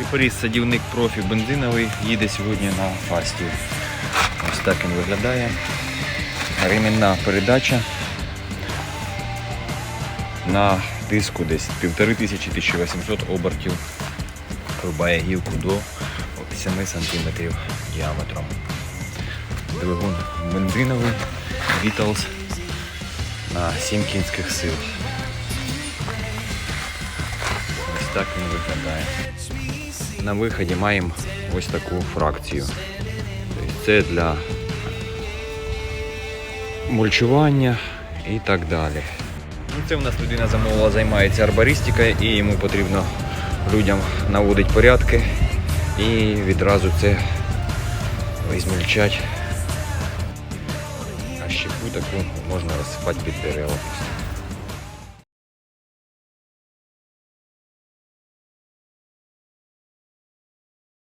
Щепоріз садівник профі бензиновий їде сьогодні на фасті. Ось так він виглядає. Ремінна передача на тиску десь 1500-1800 обертів. Рубає гілку до 7 см діаметром. Двигун бензиновий Beatles на 7 кінських сил. Ось так він виглядає. На виході маємо ось таку фракцію. Тобто Це для мульчування і так далі. Ну, Це у нас людина замовила, займається арбористикою і йому потрібно людям наводити порядки і відразу це ізмільчати. А щепу таку можна розсипати під дерева.